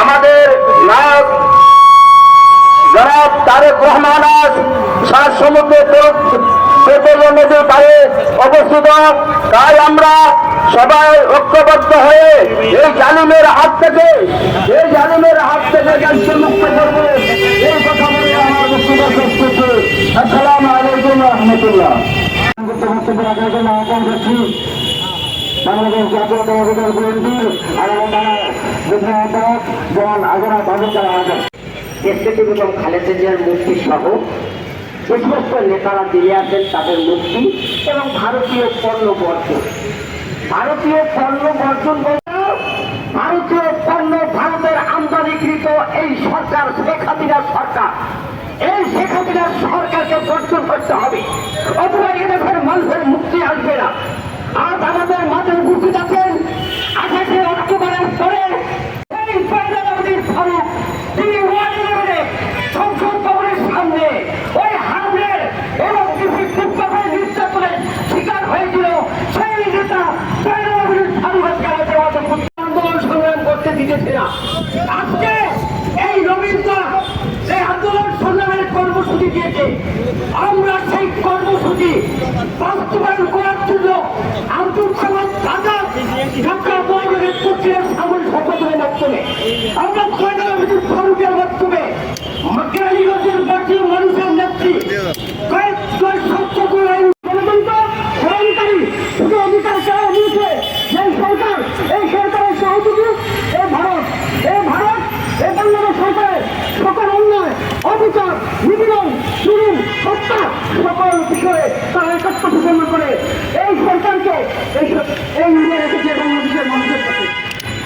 আমাদের নায়ক জনাব তারেক রহমান আজ সাত সমুদ্রে পেট্রোল নদীর পারে অবস্থিত। তাই আমরা সবাই ঐক্যবদ্ধ হয়ে এই জালিমের হাত থেকে, এই জালিমের হাত থেকে দেশকে মুক্ত করব। এই কথা আগামী নেতারা দিয়ে আছেন তাদের মুক্তি এবং ভারতীয় পণ্য বর্জন। ভারতীয় পণ্য বর্জন ভারতীয় পণ্য ভারতের আমদানিকৃত এই সরকার, শেখ হাসিনার সরকার। এই শেখ হাসিনার সরকারকে বর্জন করতে হবে। অথবা মানুষের মুক্তি আসবে না। আজ আমাদের মাঝে উপস্থিত সংগ্রাম না আজকে এই রবীন্দ্র যে আন্দোলন সংগ্রামের কর্মসূচি দিয়েছে, আমরা সেই কর্মসূচি বাস্তবায়ন করার জন্য আন্দোলন ঢাকা ঢাকা মহানগরের পক্ষের সামরিক সম্পাদনের মাধ্যমে আমরা ফয়দার আহমেদের ফারুকের মাধ্যমে কেরানীগঞ্জের জাতীয় মানুষের নেত্রী কয়েক কয়েক সত্য করে গণতন্ত্র গ্রহণকারী শুধু অধিকার চাওয়া নিয়েছে সেই সরকার এই সরকারের সহযোগী এই ভারত এই ভারত এই বাংলাদেশ সরকারের সকল অন্যায় অবিচার নিপীড়ন চুরি হত্যা সকল বিষয়ে তারা একাত্ম ঘোষণা করে এই সরকারকে এই এই নিয়ে রেখেছে বাংলাদেশের মানুষের কাছে।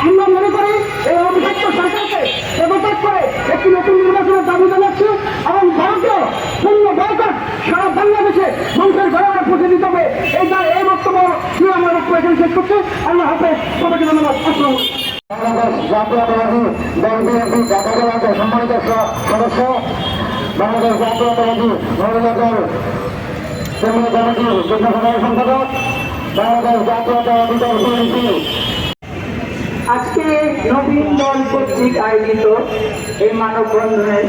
আমরা মনে করি এই অভিযুক্ত সরকারকে পদত্যাগ করে একটি নতুন নির্বাচনের দাবি জানাচ্ছি এবং ভারতীয় পূর্ণ বয়কট সারা বাংলাদেশে মানুষের ঘরে পৌঁছে দিতে হবে। এই এই বক্তব্য দিয়ে আমরা বক্তব্য এখানে শেষ করছি। আল্লাহ হাফেজ। সবাইকে ধন্যবাদ। আসসালামু জাতীয়তাবাদী দল বিএনপি জেলার সম্মানিত সদস্য বাংলাদেশ জাতীয়তাবাদী মহিলা দল কেন্দ্রীয় কমিটির যুগ্ম সাধারণ সম্পাদক, বাংলাদেশ দল বিএনপি আজকে নবীন দল কর্তৃক আয়োজিত এই মানববন্ধনের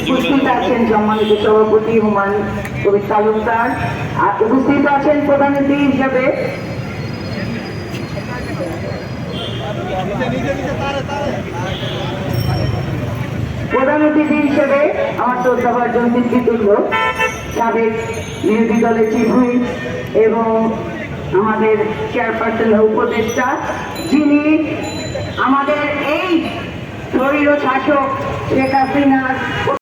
উপস্থিত আছেন সম্মানিত সভাপতি হুমায়ুন কবির তালুকদার। আর উপস্থিত আছেন প্রধান অতিথি হিসেবে প্রধান অতিথি হিসেবে আমার শ্রদ্ধাভাজন পিতৃতুল্য সাবেক বিরোধী দলের চিভুই এবং আমাদের চেয়ারপারসন উপদেষ্টা, যিনি আমাদের এই শরীর শাসক শেখ হাসিনার